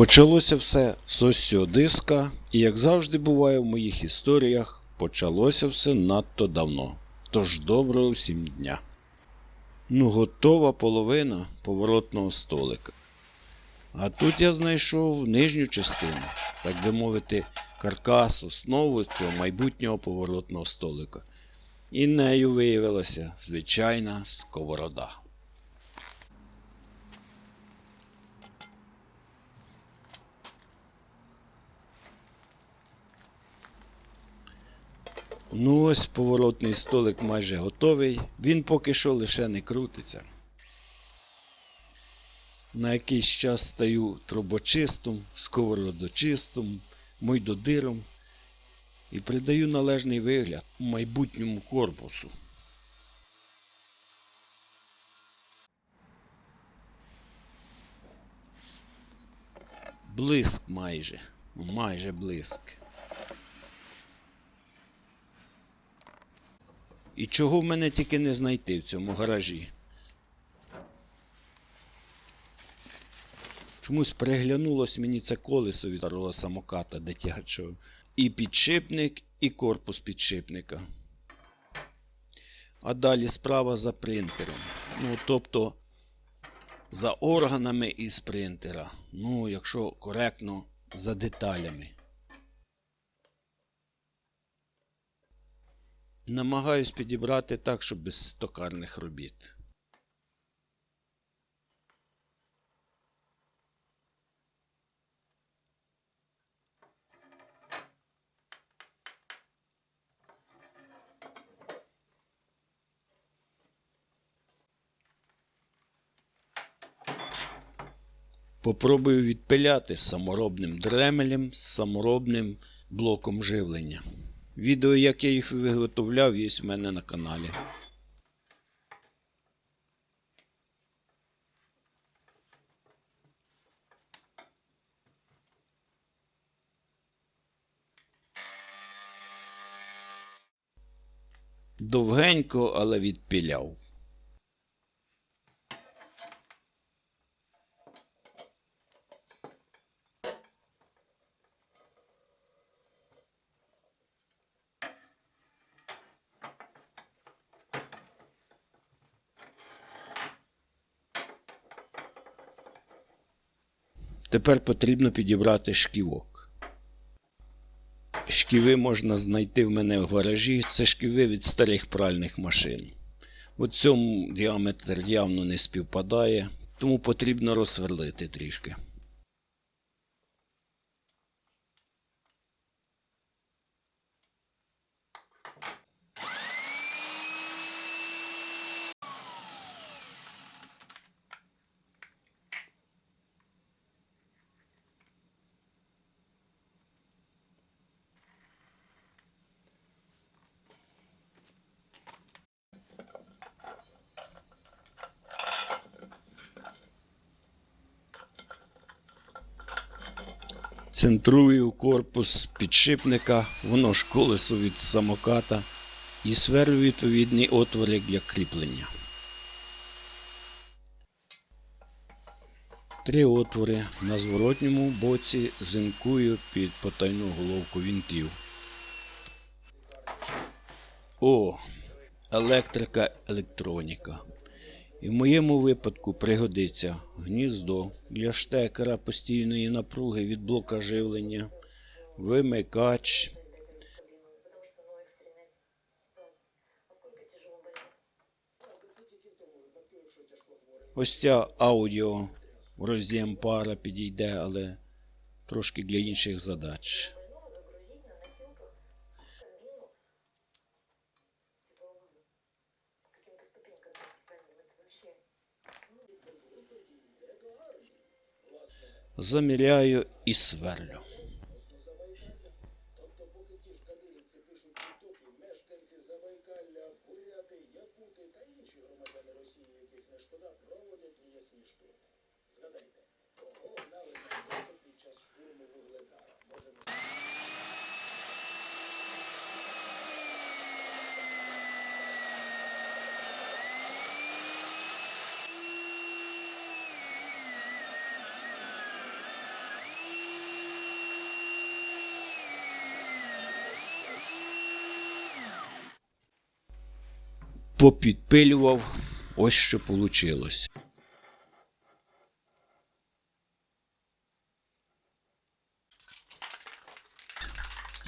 Почалося все з ось і як завжди буває в моїх історіях, почалося все надто давно. Тож доброго всім дня. Ну, готова половина поворотного столика. А тут я знайшов нижню частину, так би мовити, каркас, основу цього майбутнього поворотного столика. І нею виявилася звичайна сковорода. Ну ось поворотний столик майже готовий. Він поки що лише не крутиться. На якийсь час стаю трубочистом, сковородочистом, мойдодиром і придаю належний вигляд майбутньому корпусу. Блиск майже, майже блиск. І чого в мене тільки не знайти в цьому гаражі? Чомусь приглянулось мені це колесо від старого самоката дитячого. І підшипник, і корпус підшипника. А далі справа за принтером. Ну, тобто за органами із принтера. Ну, якщо коректно, за деталями. Намагаюсь підібрати так, щоб без токарних робіт. Попробую відпиляти саморобним дремелем, з саморобним блоком живлення. Відео, як я їх виготовляв, є в мене на каналі. Довгенько, але відпиляв. Тепер потрібно підібрати шківок. Шківи можна знайти в мене в гаражі. Це шківи від старих пральних машин. У цьому діаметр явно не співпадає, тому потрібно розсверлити трішки. Центрую корпус підшипника, воно ж колесо від самоката і сверлю відповідні отвори для кріплення. Три отвори на зворотньому боці зимкую під потайну головку вінтів. О, електрика, електроніка. І в моєму випадку пригодиться гніздо для штекера постійної напруги від блока живлення, вимикач, ось ця аудіо в роз'єм пара підійде, але трошки для інших задач. Заміряю і сверлю. Тобто, попідпилював. Ось що вийшло.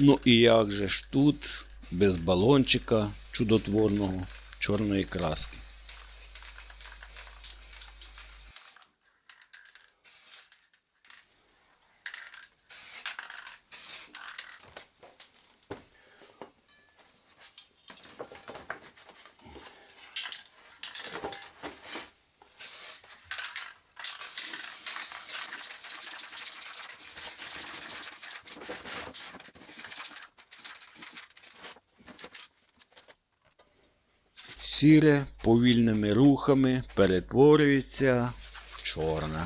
Ну і як же ж тут, без балончика чудотворного чорної краски. Сіре повільними рухами перетворюється в чорне.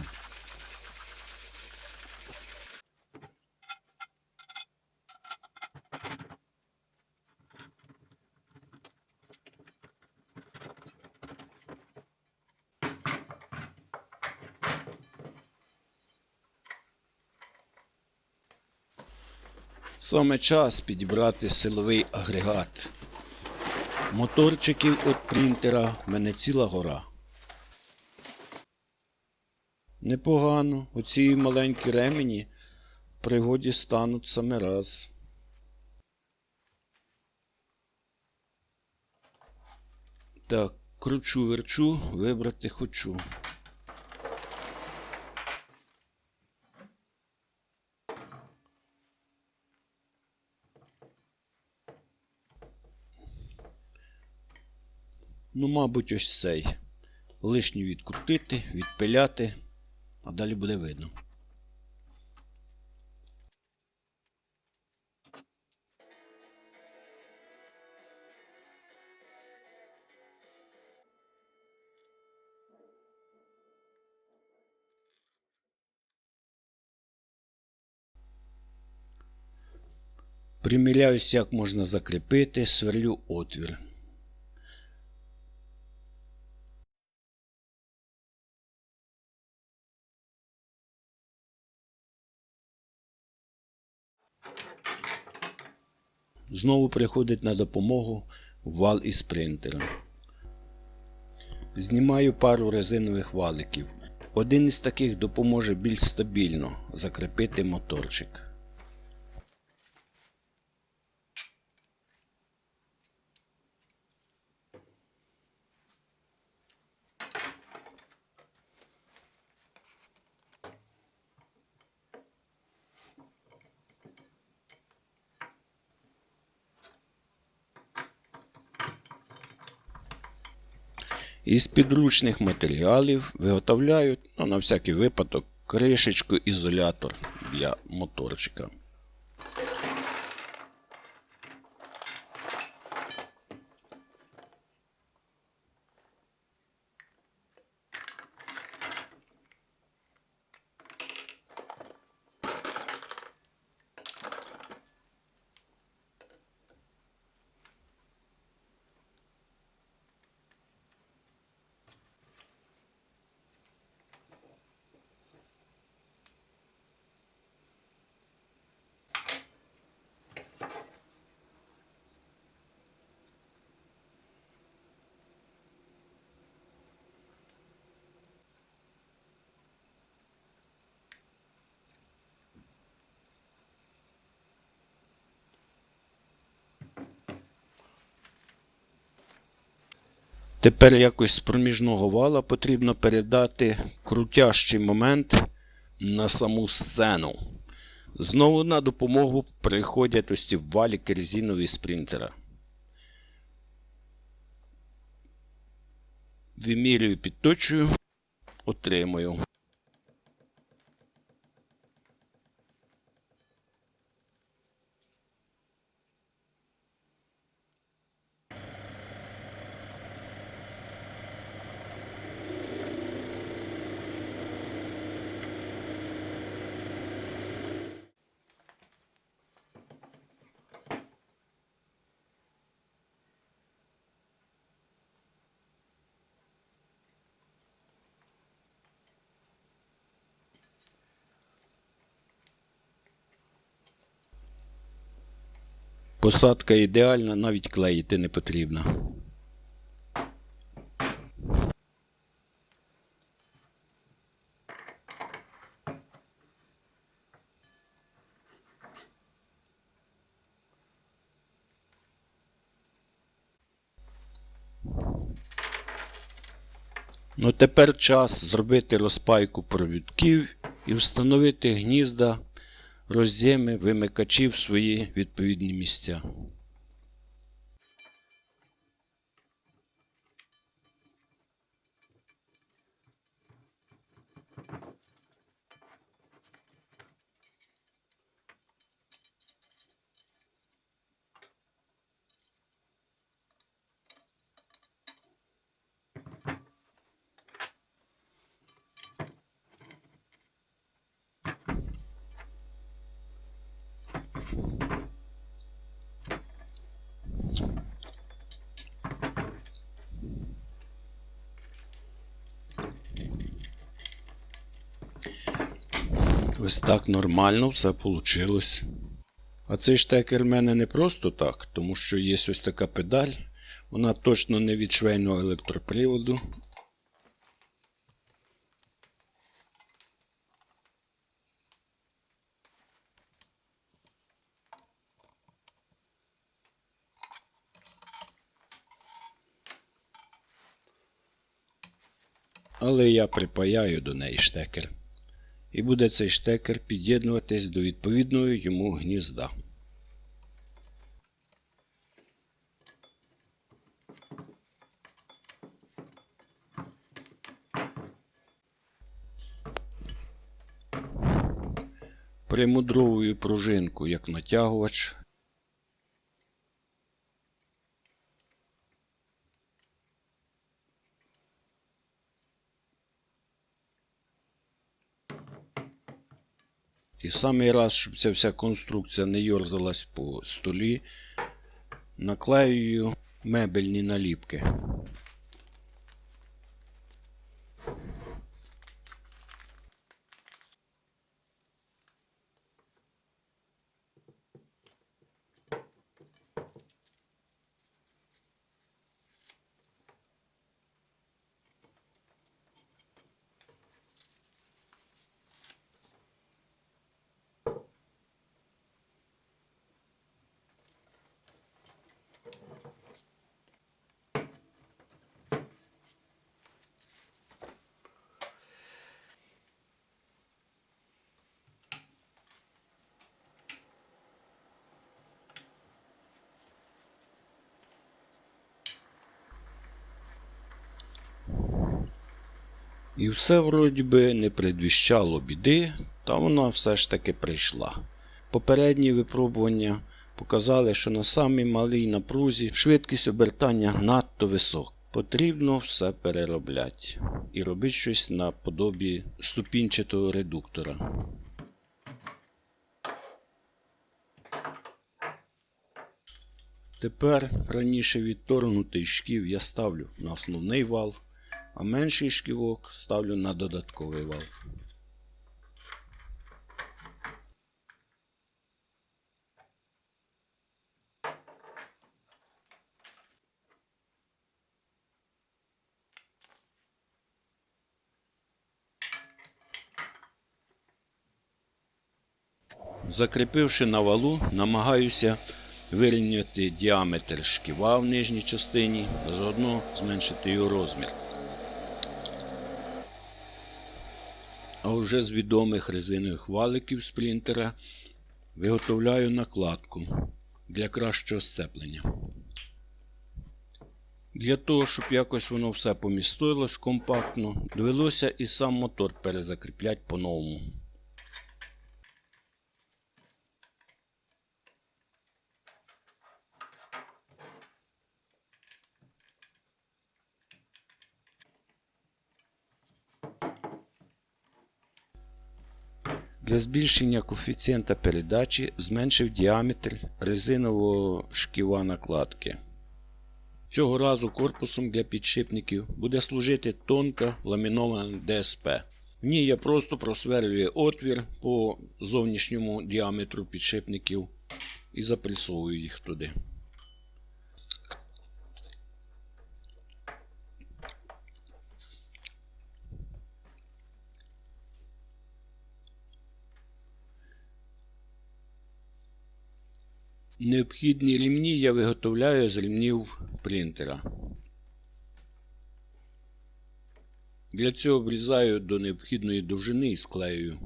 Саме час підібрати силовий агрегат. Моторчиків від принтера в мене ціла гора. Непогано. Оці маленькі ремені в пригоді стануть саме раз. Так, кручу верчу, вибрати хочу. Ну, мабуть, ось цей. Лишній відкрутити, відпиляти, а далі буде видно. Приміряюсь, як можна закріпити, сверлю отвір. Знову приходить на допомогу вал із принтером. Знімаю пару резинових валиків. Один із таких допоможе більш стабільно закріпити моторчик. Із підручних матеріалів виготовляють ну, на всякий випадок кришечку ізолятор для моторчика. Тепер якось з проміжного вала потрібно передати крутящий момент на саму сцену. Знову на допомогу приходять ось ці валіки резинові спринтера. принтера. Вимірюю, підточую, отримую. Посадка ідеальна, навіть клеїти не потрібно. Ну, тепер час зробити розпайку провідків і встановити гнізда роз'єми, вимикачі в свої відповідні місця. Ось так нормально все вийшло. А цей штекер в мене не просто так, тому що є ось така педаль. Вона точно не від швейного електроприводу. Але я припаяю до неї штекер і буде цей штекер під'єднуватись до відповідного йому гнізда. Примудровую пружинку як натягувач. І самий раз, щоб ця вся конструкція не йорзалась по столі, наклеюю мебельні наліпки. І все вроді би не предвіщало біди, та вона все ж таки прийшла. Попередні випробування показали, що на самій малій напрузі швидкість обертання надто висока. Потрібно все переробляти і робити щось наподобі ступінчатого редуктора. Тепер раніше відторгнутий шків я ставлю на основний вал, а менший шківок ставлю на додатковий вал. Закріпивши на валу, намагаюся вирівняти діаметр шківа в нижній частині, а заодно зменшити його розмір. Вже з відомих резинових валиків сплінтера виготовляю накладку для кращого сцеплення. Для того, щоб якось воно все помістилось компактно, довелося і сам мотор перезакріпляти по-новому. Для збільшення коефіцієнта передачі зменшив діаметр резинового шківа накладки. Цього разу корпусом для підшипників буде служити тонка ламінована ДСП. В ній я просто просверлюю отвір по зовнішньому діаметру підшипників і запресовую їх туди. Необхідні рівні я виготовляю з рівнів принтера. Для цього врізаю до необхідної довжини і склеюю.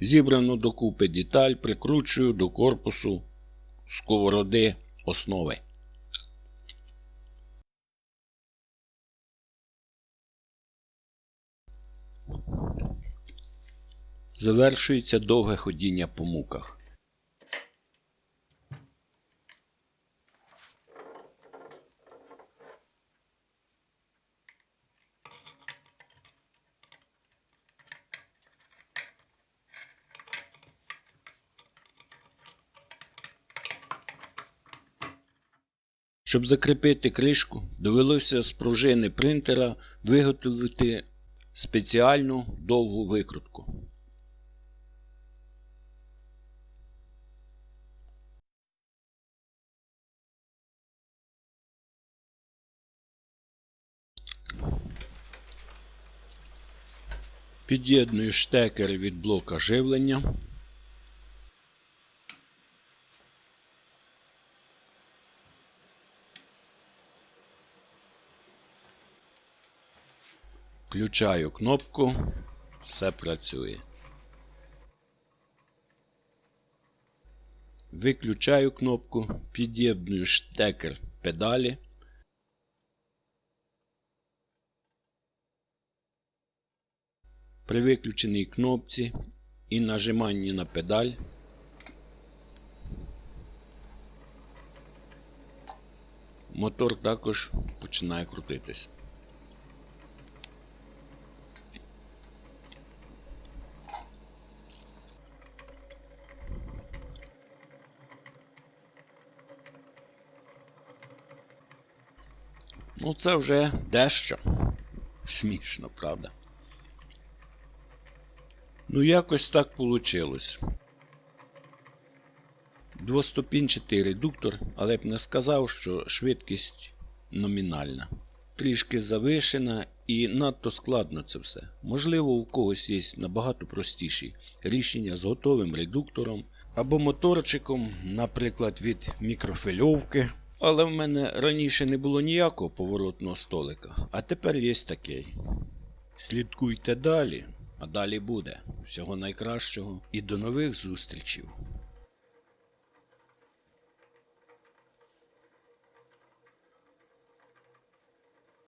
Зібрану докупи деталь прикручую до корпусу сковороди основи. Завершується довге ходіння по муках. Щоб закріпити кришку, довелося з пружини принтера виготовити спеціальну довгу викрутку. Під'єдную штекер від блока живлення. Включаю кнопку, все працює. Виключаю кнопку, під'єдную штекер педалі. При виключеній кнопці і нажиманні на педаль мотор також починає крутитись. Ну, це вже дещо. Смішно, правда? Ну, якось так получилось. Двоступінчатий редуктор, але б не сказав, що швидкість номінальна. Трішки завишена і надто складно це все. Можливо, у когось є набагато простіші рішення з готовим редуктором або моторчиком, наприклад, від мікрофильовки. Але в мене раніше не було ніякого поворотного столика, а тепер є такий. Слідкуйте далі, а далі буде. Всього найкращого і до нових зустрічей.